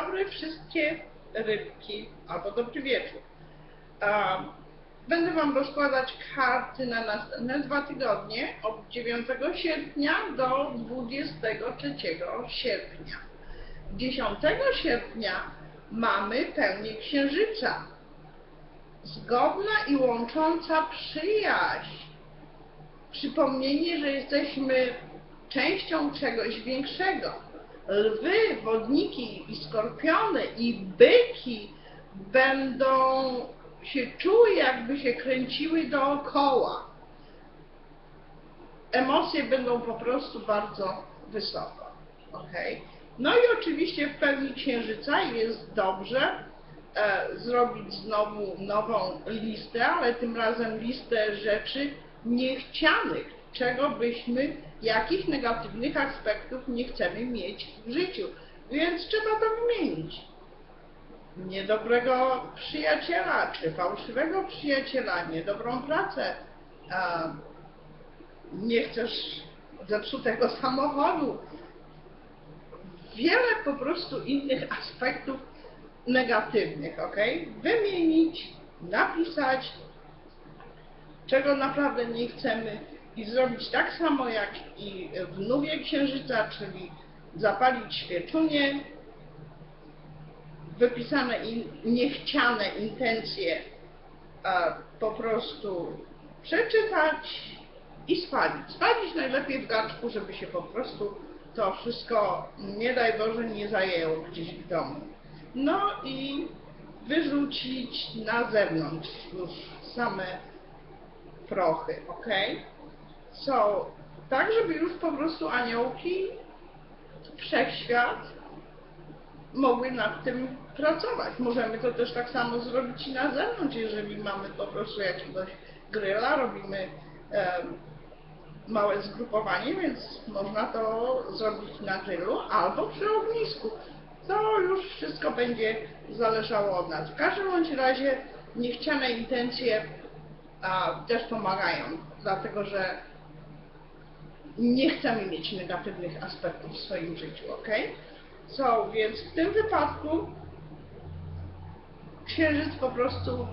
dobry wszystkie rybki, albo dobry wieczór. Um, będę Wam rozkładać karty na następne dwa tygodnie, od 9 sierpnia do 23 sierpnia. 10 sierpnia mamy pełnię księżyca. Zgodna i łącząca przyjaźń. Przypomnienie, że jesteśmy częścią czegoś większego. Lwy, wodniki i skorpiony i byki będą się czuły, jakby się kręciły dookoła. Emocje będą po prostu bardzo wysoko. ok? No i oczywiście w pełni księżyca jest dobrze e, zrobić znowu nową listę, ale tym razem listę rzeczy niechcianych, czego byśmy, jakich negatywnych aspektów nie chcemy mieć w życiu. Więc trzeba to wymienić. Niedobrego przyjaciela, czy fałszywego przyjaciela, niedobrą pracę. A nie chcesz zepsutego samochodu. Wiele po prostu innych aspektów negatywnych, ok? Wymienić, napisać, czego naprawdę nie chcemy i zrobić tak samo jak i w Nuwie Księżyca, czyli zapalić świeczunie, wypisane in, niechciane intencje a, po prostu przeczytać i spalić. Spalić najlepiej w garczku, żeby się po prostu to wszystko, nie daj Boże, nie zajęło gdzieś w domu. No i wyrzucić na zewnątrz już same prochy, ok? So, tak, żeby już po prostu aniołki, wszechświat mogły nad tym pracować. Możemy to też tak samo zrobić i na zewnątrz, jeżeli mamy po prostu jakiegoś gryla, robimy e, małe zgrupowanie, więc można to zrobić na grillu albo przy ognisku. To już wszystko będzie zależało od nas. W każdym bądź razie niechciane intencje a, też pomagają, dlatego że nie chcemy mieć negatywnych aspektów w swoim życiu, ok? So, więc w tym wypadku Księżyc po prostu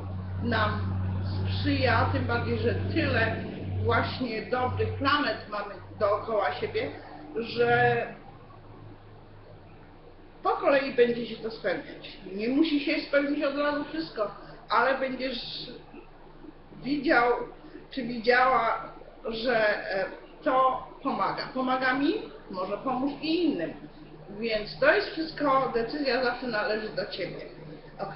nam sprzyja, tym bardziej, że tyle właśnie dobrych planet mamy dookoła siebie, że po kolei będzie się to spełniać. Nie musi się spełnić od razu wszystko, ale będziesz widział, czy widziała, że e, to pomaga. Pomaga mi, może pomóż i innym. Więc to jest wszystko, decyzja zawsze należy do Ciebie. Ok?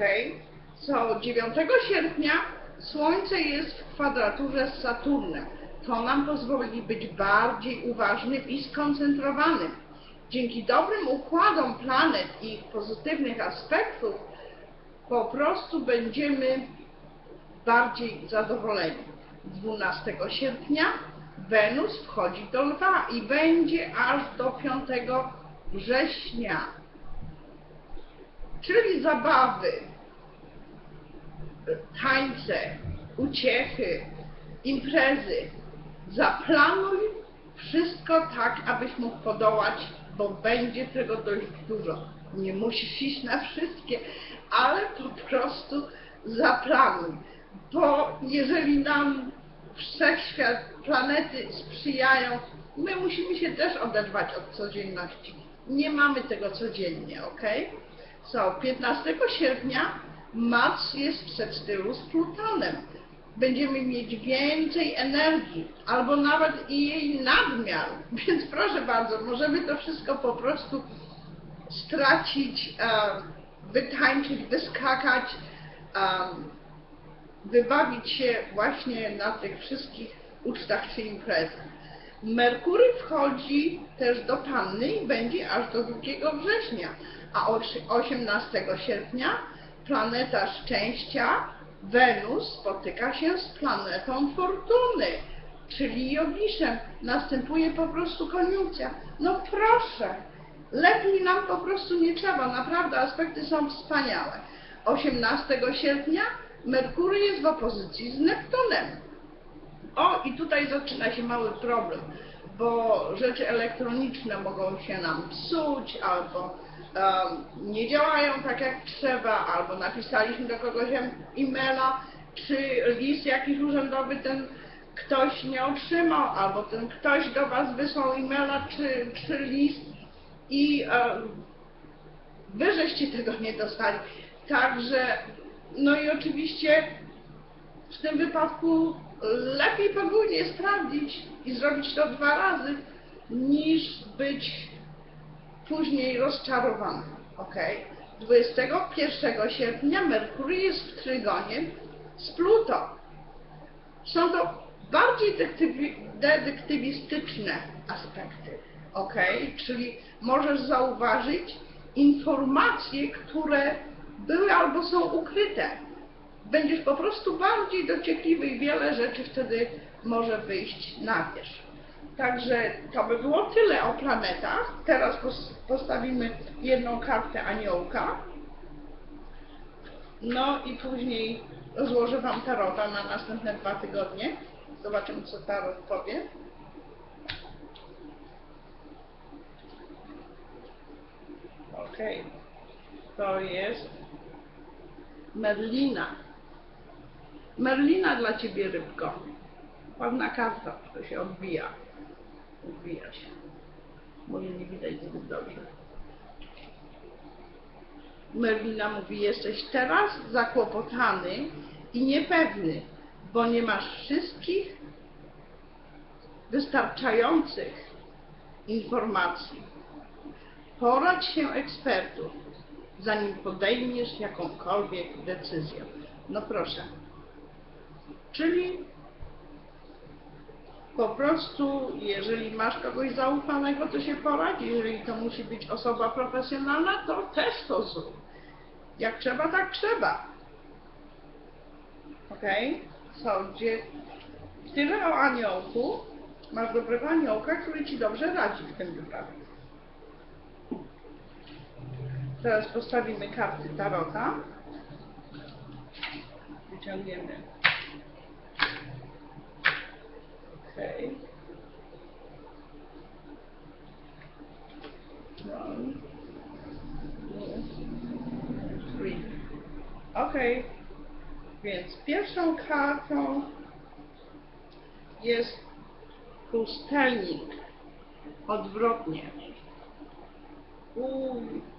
So, 9 sierpnia Słońce jest w kwadraturze z Saturnem. To nam pozwoli być bardziej uważnym i skoncentrowanym. Dzięki dobrym układom planet i ich pozytywnych aspektów po prostu będziemy bardziej zadowoleni. 12 sierpnia Wenus wchodzi do Lwa i będzie aż do 5 września. Czyli zabawy, tańce, uciechy, imprezy. Zaplanuj wszystko tak, abyś mógł podołać, bo będzie tego dość dużo. Nie musisz iść na wszystkie, ale po prostu zaplanuj. Bo jeżeli nam wszechświat, planety sprzyjają, my musimy się też oderwać od codzienności. Nie mamy tego codziennie, ok? So, 15 sierpnia Mars jest w sekstylu z Plutonem. Będziemy mieć więcej energii, albo nawet i jej nadmiar. Więc proszę bardzo, możemy to wszystko po prostu stracić, wytańczyć, wyskakać, wybawić się właśnie na tych wszystkich ucztach czy imprezach. Merkury wchodzi też do Panny i będzie aż do 2 września, a 18 sierpnia planeta szczęścia, Wenus spotyka się z planetą fortuny, czyli Jowiszem. Następuje po prostu koniunkcja. No proszę, lepiej nam po prostu nie trzeba, naprawdę aspekty są wspaniałe. 18 sierpnia Merkury jest w opozycji z Neptunem. O, i tutaj zaczyna się mały problem, bo rzeczy elektroniczne mogą się nam psuć albo em, nie działają tak jak trzeba, albo napisaliśmy do kogoś em- e-maila, czy list jakiś urzędowy ten ktoś nie otrzymał, albo ten ktoś do Was wysłał e-maila czy, czy list i em, Wy żeście tego nie dostali. Także, no i oczywiście w tym wypadku lepiej podwójnie sprawdzić i zrobić to dwa razy, niż być później rozczarowany. Ok? 21 sierpnia Merkury jest w trygonie z Pluto. Są to bardziej detektywi- detektywistyczne aspekty. Ok? Czyli możesz zauważyć informacje, które były albo są ukryte. Będziesz po prostu bardziej dociekliwy i wiele rzeczy wtedy może wyjść na wierzch. Także to by było tyle o planetach. Teraz pos- postawimy jedną kartę aniołka. No i później złożę Wam tarota na następne dwa tygodnie. Zobaczymy, co tarot powie. Okej. To jest Merlina. Merlina dla Ciebie, rybko. Ładna karta, to się odbija. Odbija się. Może nie widać zbyt dobrze. Merlina mówi, jesteś teraz zakłopotany i niepewny, bo nie masz wszystkich wystarczających informacji. Poradź się ekspertów, zanim podejmiesz jakąkolwiek decyzję. No proszę. Czyli po prostu, jeżeli masz kogoś zaufanego, to się poradź. Jeżeli to musi być osoba profesjonalna, to też to zrób. Jak trzeba, tak trzeba. Okej? So, gdzie tyle o aniołku, masz dobrego aniołka, który ci dobrze radzi w tym wypadku. Teraz postawimy karty Tarota. Wyciągniemy. Okej. Okej. Więc pierwszą kartą jest pustelnik. Odwrotnie. Uj.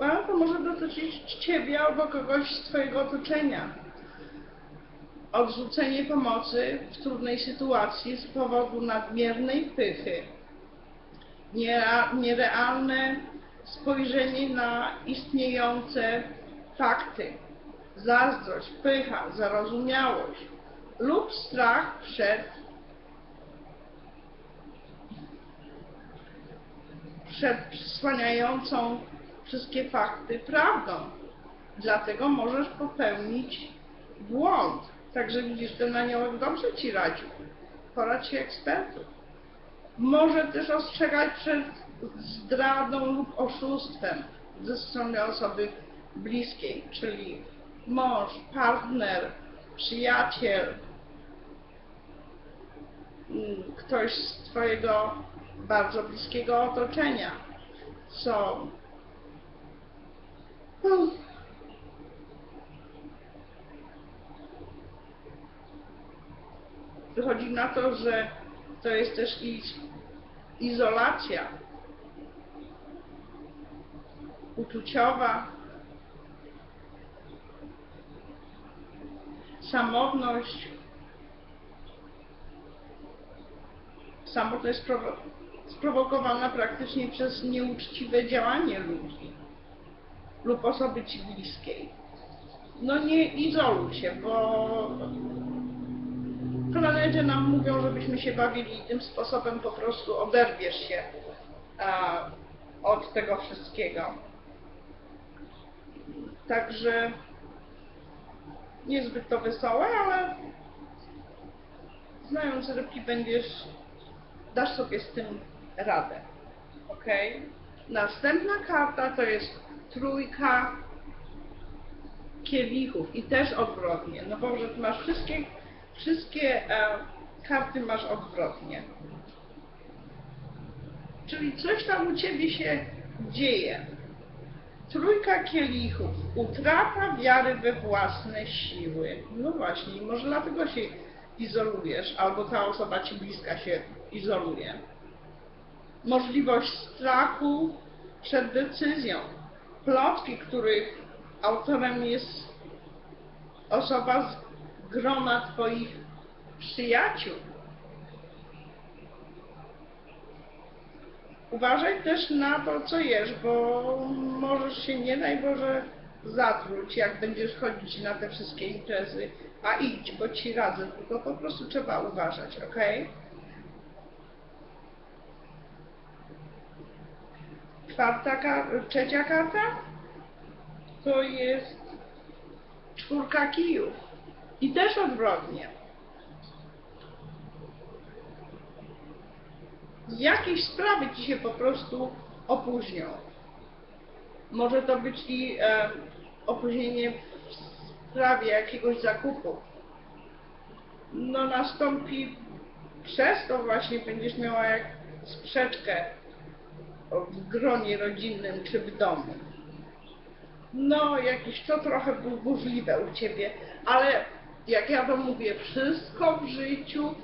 To może dotyczyć Ciebie albo kogoś z Twojego otoczenia. Odrzucenie pomocy w trudnej sytuacji z powodu nadmiernej pychy. Nierealne spojrzenie na istniejące fakty. Zazdrość, pycha, zarozumiałość lub strach przed przed przysłaniającą wszystkie fakty prawdą. Dlatego możesz popełnić błąd. Także widzisz, ten aniołek dobrze ci radził. Poradź się ekspertów. Może też ostrzegać przed zdradą lub oszustwem ze strony osoby bliskiej, czyli mąż, partner, przyjaciel, mm, ktoś z Twojego bardzo bliskiego otoczenia. So. Wychodzi na to, że to jest też i izolacja uczuciowa, samotność. Samotność sprowo- sprowokowana praktycznie przez nieuczciwe działanie ludzi lub osoby ci bliskiej. No nie izoluj się, bo Koleżanki nam mówią, żebyśmy się bawili i tym sposobem po prostu oderwiesz się a, od tego wszystkiego. Także niezbyt to wesołe, ale znając rybki będziesz, dasz sobie z tym radę. Ok? Następna karta to jest trójka kielichów i też odwrotnie, no bo że masz wszystkie, wszystkie e, karty masz odwrotnie. Czyli coś tam u ciebie się dzieje. Trójka kielichów. Utrata wiary we własne siły. No właśnie, może dlatego się izolujesz, albo ta osoba ci bliska się izoluje. Możliwość strachu przed decyzją. Plotki, których autorem jest osoba z grona twoich przyjaciół. Uważaj też na to, co jesz, bo możesz się nie daj Boże zatruć, jak będziesz chodzić na te wszystkie imprezy. A idź, bo ci radzę, tylko po prostu trzeba uważać, ok? Czwarta trzecia karta to jest czwórka kijów. I też odwrotnie. Jakieś sprawy ci się po prostu opóźnią. Może to być i e, opóźnienie w sprawie jakiegoś zakupu. No nastąpi przez to właśnie będziesz miała jak sprzeczkę w gronie rodzinnym czy w domu. No, jakieś to trochę bu- burzliwe u ciebie, ale jak ja to mówię, wszystko w życiu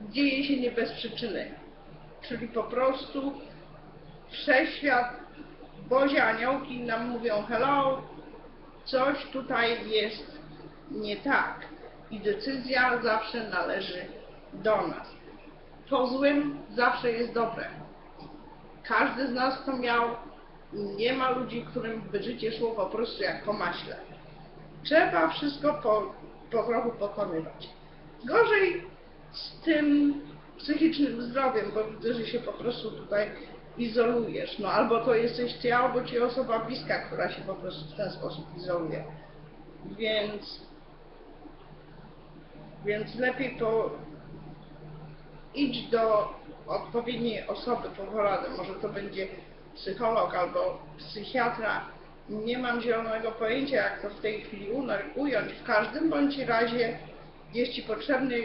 dzieje się nie bez przyczyny. Czyli po prostu wszechświat, Bozie aniołki nam mówią hello, coś tutaj jest nie tak. I decyzja zawsze należy do nas. To złym zawsze jest dobre. Każdy z nas to miał i nie ma ludzi, którym by życie szło po prostu jak po maśle. Trzeba wszystko po, po trochu pokonywać. Gorzej z tym psychicznym zdrowiem, bo widzę, że się po prostu tutaj izolujesz. No albo to jesteś ty, albo ci osoba bliska, która się po prostu w ten sposób izoluje. Więc, więc lepiej po, idź do odpowiedniej osoby po poradę. Może to będzie psycholog albo psychiatra. Nie mam zielonego pojęcia, jak to w tej chwili ująć. W każdym bądź razie jest Ci potrzebny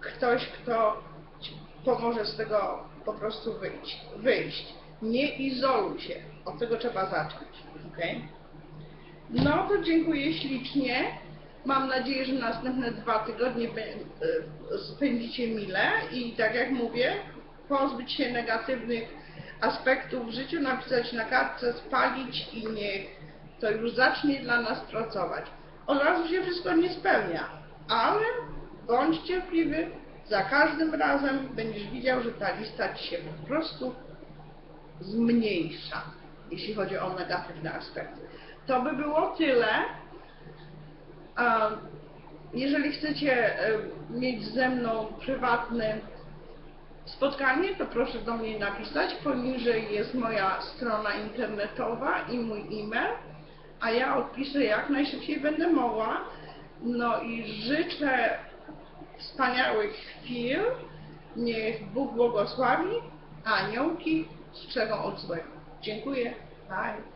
ktoś, kto pomoże z tego po prostu wyjść. wyjść. Nie izoluj się. Od tego trzeba zacząć. Okay? No to dziękuję ślicznie. Mam nadzieję, że następne dwa tygodnie e, spędzicie mile i tak jak mówię, pozbyć się negatywnych aspektów w życiu, napisać na kartce, spalić i niech to już zacznie dla nas pracować. Od razu się wszystko nie spełnia, ale bądź cierpliwy, za każdym razem będziesz widział, że ta lista Ci się po prostu zmniejsza, jeśli chodzi o negatywne aspekty. To by było tyle. Jeżeli chcecie e, mieć ze mną prywatne spotkanie, to proszę do mnie napisać. Poniżej jest moja strona internetowa i mój e-mail, a ja odpiszę jak najszybciej będę mogła. No i życzę wspaniałych chwil. Niech Bóg błogosławi, a aniołki strzegą od złego. Dziękuję. Bye.